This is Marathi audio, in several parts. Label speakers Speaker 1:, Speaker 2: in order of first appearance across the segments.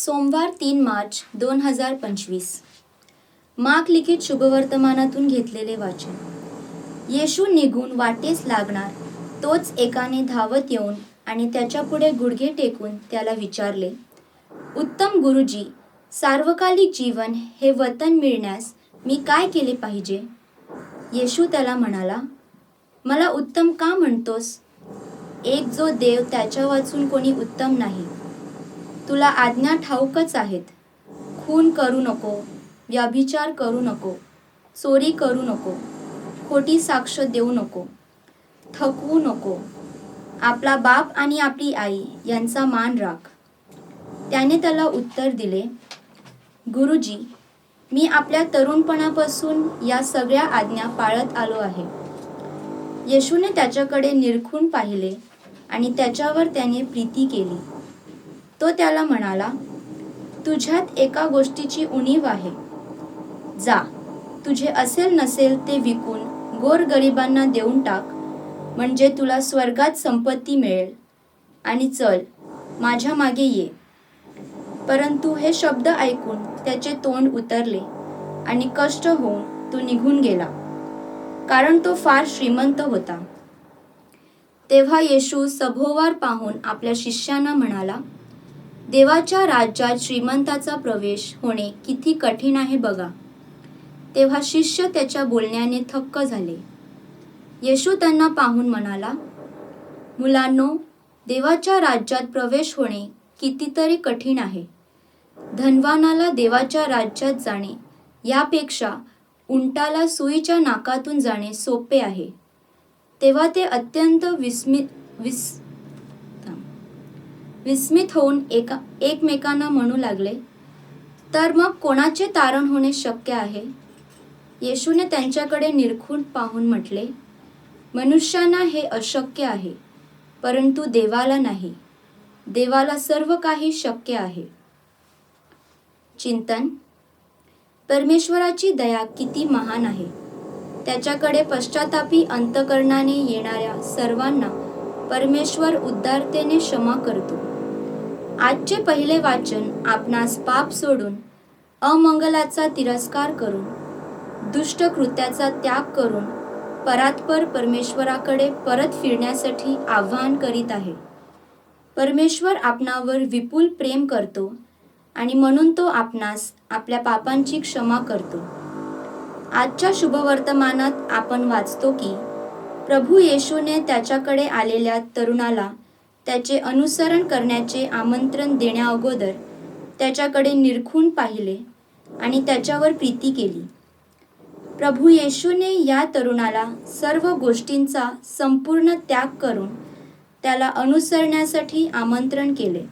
Speaker 1: सोमवार तीन मार्च दोन हजार पंचवीस. माग लिखित शुभवर्तमानातून घेतलेले वाचन. येशू निघून वाटेस लागणार तोच एकाने धावत येऊन आणि त्याच्यापुढे गुडघे टेकून त्याला विचारले उत्तम गुरुजी सार्वकालिक जीवन हे वतन मिळण्यास मी काय केले पाहिजे? येशू त्याला म्हणाला मला उत्तम का म्हणतोस? एक जो देव त्याच्या वाचून कोणी उत्तम नाही तुला आज्ञा ठाऊकच आहेत. खून करू नको व्यभिचार करू नको चोरी करू नको खोटी साक्ष देऊ नको थकवू नको. आपला बाप आणि आपली आई यांचा मान राख. त्याने त्याला उत्तर दिले गुरुजी मी आपल्या तरुणपणापासून या सगळ्या आज्ञा पाळत आलो आहे. येशूने त्याच्याकडे निरखून पाहिले आणि त्याच्यावर त्याने प्रीती केली. तो त्याला म्हणाला तुझ्यात एका गोष्टीची उणीव आहे. जा तुझे असेल नसेल ते विकून गोरगरिबांना देऊन टाक म्हणजे तुला स्वर्गात संपत्ती मिळेल. आणि चल माझ्या मागे ये. परंतु हे शब्द ऐकून त्याचे तोंड उतरले आणि कष्ट होऊन तो निघून गेला कारण तो फार श्रीमंत होता. तेव्हा येशू सभोवार पाहून आपल्या शिष्यांना म्हणाला देवाच्या राज्यात श्रीमंताचा प्रवेश होणे किती कठीण आहे बघा. तेव्हा शिष्य त्याच्या बोलण्याने थक्क झाले. येशू त्यांना पाहून म्हणाला मुलांनो देवाच्या राज्यात प्रवेश होणे कितीतरी कठीण आहे. धनवानाला देवाच्या राज्यात जाणे यापेक्षा उंटाला सुईच्या नाकातून जाणे सोपे आहे. तेव्हा ते अत्यंत विस्मित विस विस्मित होऊन एका एकमेकांना म्हणू लागले तर मग कोणाचे तारण होणे शक्य आहे? येशूने त्यांच्याकडे निरखून पाहून म्हटले मनुष्यांना हे अशक्य आहे परंतु देवाला नाही. देवाला सर्व काही शक्य आहे. चिंतन. परमेश्वराची दया किती महान आहे. त्याच्याकडे पश्चातापी अंतकरणाने येणाऱ्या सर्वांना परमेश्वर उदारतेने क्षमा करतो. आजचे पहिले वाचन आपणास पाप सोडून अमंगलाचा तिरस्कार करून दुष्ट कृत्याचा त्याग करून परात्पर परमेश्वराकडे परत फिरण्यासाठी आव्हान करीत आहे. परमेश्वर आपणावर विपुल प्रेम करतो आणि म्हणून तो आपणास आपल्या पापांची क्षमा करतो. आजच्या शुभवर्तमानात आपण वाचतो की प्रभू येशूने त्याच्याकडे आलेल्या तरुणाला त्याचे अनुसरण करण्याचे आमंत्रण देण्याअगोदर त्याच्याकडे निरखून पाहिले आणि त्याच्यावर प्रीती केली. प्रभू येशूने या तरुणाला सर्व गोष्टींचा संपूर्ण त्याग करून त्याला अनुसरण्यासाठी आमंत्रण केले.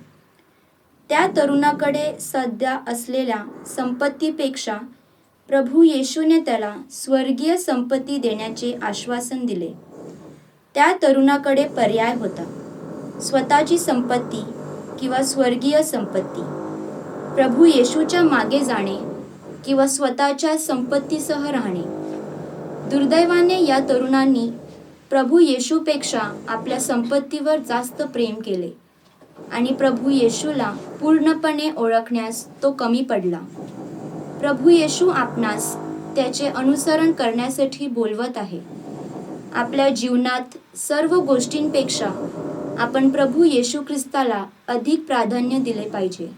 Speaker 1: त्या तरुणाकडे सध्या असलेल्या संपत्तीपेक्षा प्रभू येशूने त्याला स्वर्गीय संपत्ती देण्याचे आश्वासन दिले. त्या तरुणाकडे पर्याय होता. स्वतःची संपत्ती किंवा स्वर्गीय संपत्ती. प्रभू येशूच्या मागे जाणे किंवा स्वतःच्या संपत्तीसह राहणे. दुर्दैवाने या तरुणांनी प्रभू येशूपेक्षा आपल्या संपत्तीवर जास्त प्रेम केले आणि प्रभू येशूला पूर्णपणे ओळखण्यास तो कमी पडला. प्रभू येशू आपणास त्याचे अनुसरण करण्यासाठी बोलवत आहे. आपल्या जीवनात सर्व गोष्टींपेक्षा आपण प्रभू येशू ख्रिस्ताला अधिक प्राधान्य दिले पाहिजे.